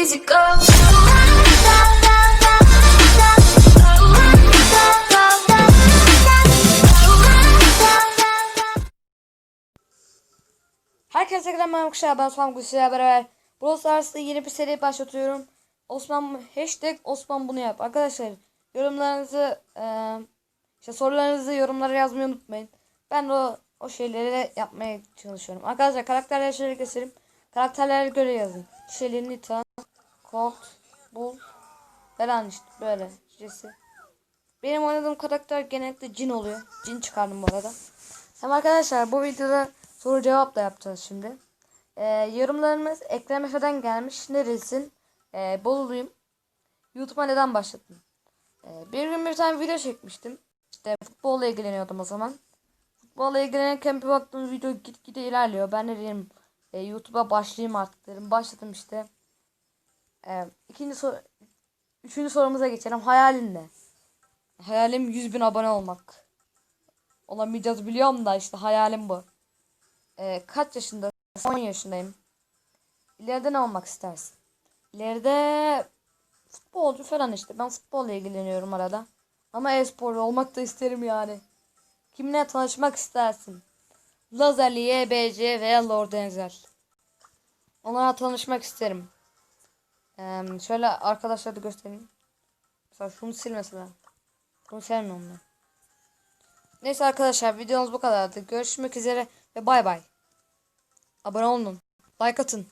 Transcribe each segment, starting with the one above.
easy go. Herkese selam merhaba arkadaşlar ben Osman Gülsü'yle beraber Brawl Stars'ta yeni bir seri başlatıyorum. Osman hashtag Osman bunu yap. Arkadaşlar yorumlarınızı eee işte sorularınızı yorumlara yazmayı unutmayın. Ben de o, o şeyleri yapmaya çalışıyorum. Arkadaşlar karakterleri şöyle göstereyim. Karakterlere göre yazın. Shelly, Nita, Colt, Bull falan işte böyle. Jesse. Benim oynadığım karakter genellikle cin oluyor. Cin çıkardım bu arada. Hem arkadaşlar bu videoda soru cevap da yapacağız şimdi. Ee, yorumlarımız Ekrem Efe'den gelmiş. Neresin? Ee, Boluluyum. YouTube'a neden başladın? Ee, bir gün bir tane video çekmiştim. İşte futbolla ilgileniyordum o zaman. Futbolla ilgilenirken bir baktım video gitgide ilerliyor. Ben de dedim e, YouTube'a başlayayım artık dedim. Başladım işte. Ee, ikinci soru, üçüncü sorumuza geçelim. Hayalin ne? Hayalim 100 bin abone olmak. Olamayacağız biliyorum da işte hayalim bu. Ee, kaç yaşında? 10 yaşındayım. İleride ne olmak istersin? İleride futbolcu falan işte. Ben futbolla ilgileniyorum arada. Ama e-spor olmak da isterim yani. Kimle tanışmak istersin? Lazerli, YBC veya Lord Enzel. Onlara tanışmak isterim. Ee, şöyle arkadaşlara da göstereyim. Mesela şunu sil mesela. Bunu sevmiyorum ben. Neyse arkadaşlar videomuz bu kadardı. Görüşmek üzere ve bay bay. Abone olun. Like atın.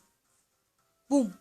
Boom.